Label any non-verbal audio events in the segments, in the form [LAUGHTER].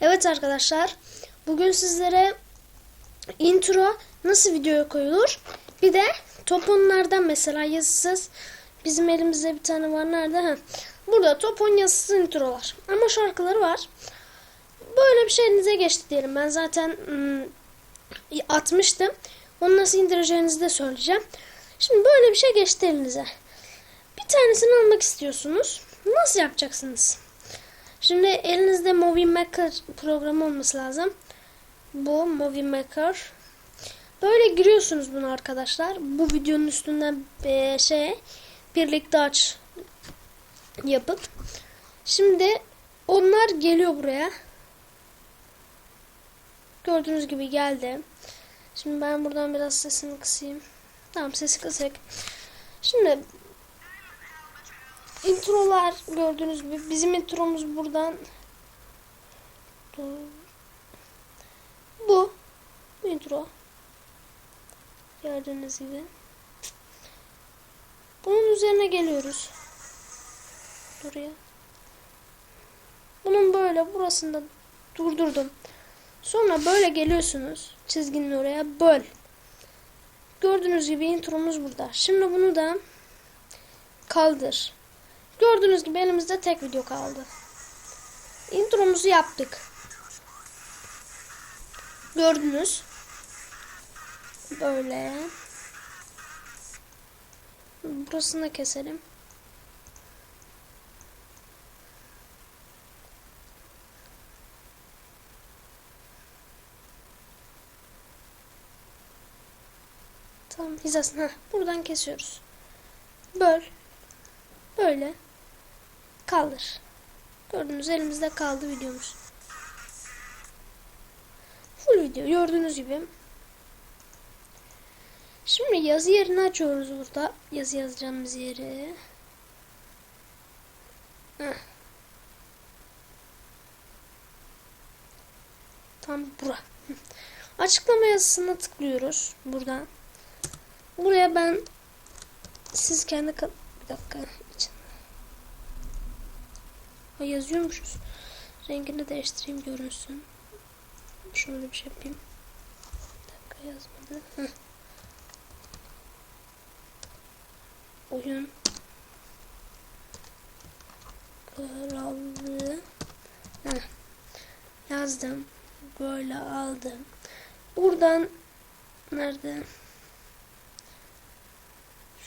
Evet arkadaşlar, bugün sizlere intro nasıl videoya koyulur, bir de toponlardan mesela yazısız, bizim elimizde bir tane var nerede? Ha. Burada topon yazısız introlar ama şarkıları var. Böyle bir şey elinize geçti diyelim. Ben zaten ım, atmıştım. Onu nasıl indireceğinizi de söyleyeceğim. Şimdi böyle bir şey geçti elinize. Bir tanesini almak istiyorsunuz. Nasıl yapacaksınız? Şimdi elinizde Movie Maker programı olması lazım. Bu Movie Maker. Böyle giriyorsunuz bunu arkadaşlar. Bu videonun üstünden e, şey birlikte aç yapıp. Şimdi onlar geliyor buraya. Gördüğünüz gibi geldi. Şimdi ben buradan biraz sesini kısayım. Tamam sesi kısık. Şimdi introlar gördüğünüz gibi. Bizim intromuz buradan. Bu intro. Gördüğünüz gibi. Bunun üzerine geliyoruz. Buraya. Bunun böyle burasında durdurdum. Sonra böyle geliyorsunuz. Çizginin oraya. Böl. Gördüğünüz gibi intromuz burada. Şimdi bunu da kaldır Gördüğünüz gibi elimizde tek video kaldı. Intromuzu yaptık. Gördünüz. Böyle. Burasını da keselim. Tamam hizasını. Heh, buradan kesiyoruz. Böl. Böyle kaldır. Gördüğünüz elimizde kaldı videomuz. Full video gördüğünüz gibi. Şimdi yazı yerini açıyoruz burada. Yazı yazacağımız yeri. Heh. Tam bura. [LAUGHS] Açıklama yazısına tıklıyoruz buradan. Buraya ben siz kendi bir dakika Ha, yazıyormuşuz. Rengini değiştireyim görünsün. Şöyle bir şey yapayım. Bir dakika yazmadı. Heh. Oyun krallığı Heh. yazdım. Böyle aldım. Buradan nerede?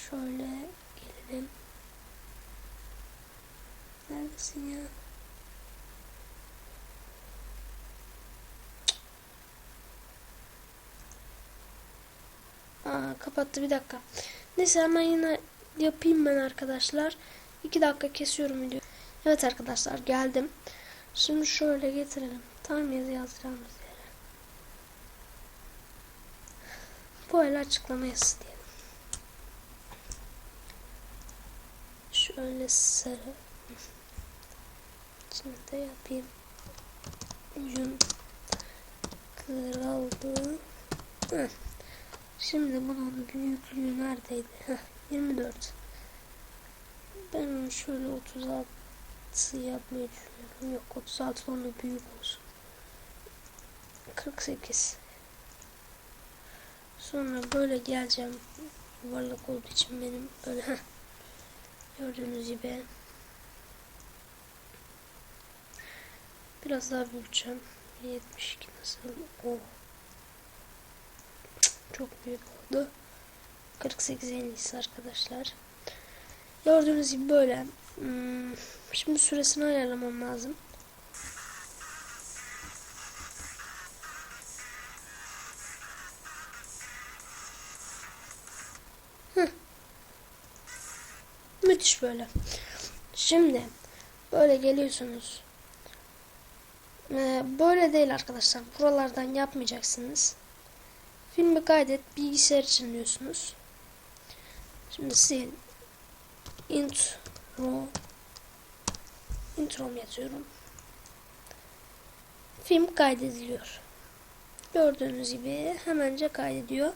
Şöyle gelelim. Neredesin ya? Aa, kapattı bir dakika. Neyse hemen yine yapayım ben arkadaşlar. 2 dakika kesiyorum video. Evet arkadaşlar geldim. Şimdi şöyle getirelim. Tam yazı yazacağımız yere. Bu el açıklama yazısı diyelim. Şöyle sarı. Şimdi de yapayım. Yun krallığı. Şimdi bunun büyüklüğü neredeydi? Heh, 24. Ben onu şöyle 36 yapmayı düşünüyorum. Yok 36 onu büyük olsun. 48. Sonra böyle geleceğim. Yuvarlak olduğu için benim böyle. Gördüğünüz gibi Biraz daha büyüteceğim. 72 nasıl? O. Çok büyük oldu. 48 en iyisi arkadaşlar. Gördüğünüz gibi böyle. Hmm, şimdi süresini ayarlamam lazım. Müthiş böyle. Şimdi böyle geliyorsunuz. Ee, böyle değil arkadaşlar. Buralardan yapmayacaksınız. Filmi kaydet. Bilgisayar için diyorsunuz. Şimdi sil. Intro. Intro yazıyorum. Film kaydediliyor. Gördüğünüz gibi hemence kaydediyor.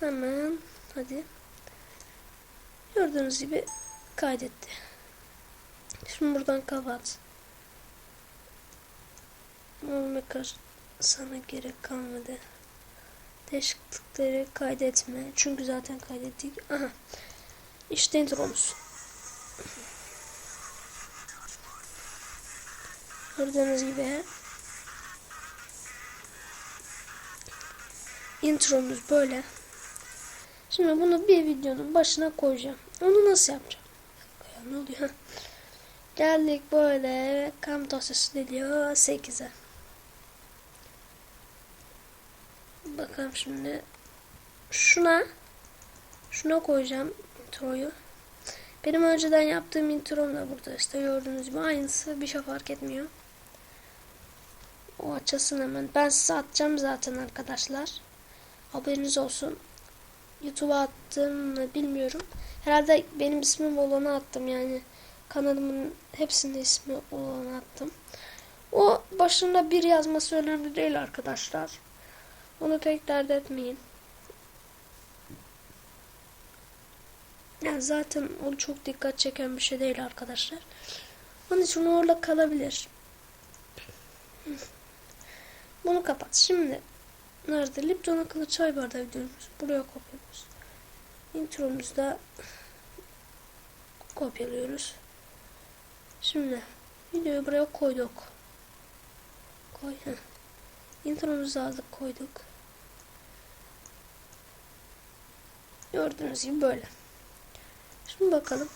Hemen hadi. Gördüğünüz gibi kaydetti. Şimdi buradan kapat. Olmaker sana gerek kalmadı. Değişiklikleri kaydetme. Çünkü zaten kaydettik. Aha. İşte intromuz. Gördüğünüz gibi intromuz böyle. Şimdi bunu bir videonun başına koyacağım. Onu nasıl yapacağım? Ya ne oluyor? Geldik böyle kam dosyası deliyor 8'e. Bakalım şimdi şuna şuna koyacağım introyu. Benim önceden yaptığım introm da burada işte gördüğünüz gibi aynısı bir şey fark etmiyor. O açılsın hemen. Ben size atacağım zaten arkadaşlar. Haberiniz olsun. YouTube'a attım mı bilmiyorum. Herhalde benim ismim olanı attım yani. Kanalımın hepsinde ismi olanı attım. O başında bir yazması önemli değil arkadaşlar. Onu pek dert etmeyin. Yani zaten o çok dikkat çeken bir şey değil arkadaşlar. Onun için orada kalabilir. Bunu kapat. Şimdi nerede? Lipton akıllı çay bardağı videomuz. Buraya kopyalıyoruz. Intromuzda kopyalıyoruz. Şimdi videoyu buraya koyduk. Koy. Intromuzu aldık koyduk. Gördüğünüz gibi böyle. Şimdi bakalım.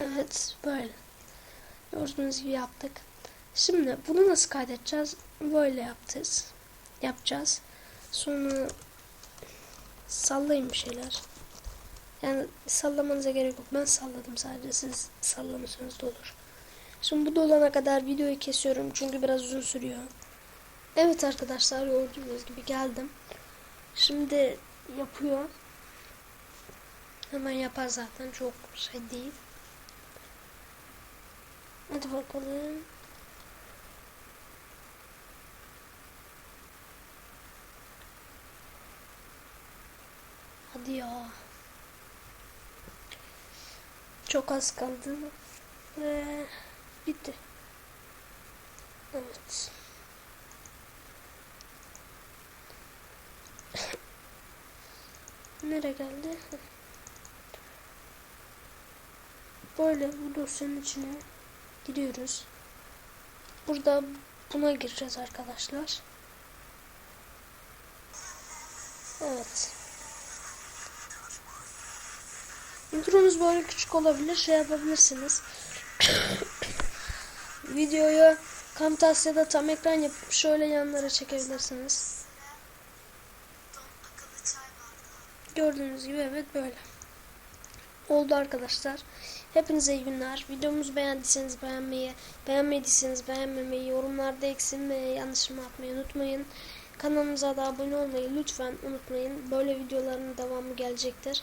Evet böyle. Gördüğünüz gibi yaptık. Şimdi bunu nasıl kaydedeceğiz? Böyle yapacağız. Yapacağız. Sonra sallayın bir şeyler. Yani sallamanıza gerek yok. Ben salladım sadece. Siz sallamasanız da olur. Şimdi bu dolana kadar videoyu kesiyorum. Çünkü biraz uzun sürüyor. Evet arkadaşlar gördüğünüz gibi geldim. Şimdi yapıyor. Hemen yapar zaten. Çok şey değil. Hadi bakalım. Hadi ya. Çok az kaldı. Ve bitti. Evet. [LAUGHS] Nereye geldi? Böyle bu dosyanın içine giriyoruz. Burada buna gireceğiz arkadaşlar. Evet. Intronuz böyle küçük olabilir. Şey yapabilirsiniz. [COUGHS] Videoyu Camtasia'da tam ekran yapıp şöyle yanlara çekebilirsiniz. Gördüğünüz gibi evet böyle. Oldu arkadaşlar. Hepinize iyi günler. Videomuzu beğendiyseniz beğenmeyi, beğenmediyseniz beğenmemeyi, yorumlarda eksilmeyi, yanlışımı atmayı unutmayın. Kanalımıza da abone olmayı lütfen unutmayın. Böyle videoların devamı gelecektir.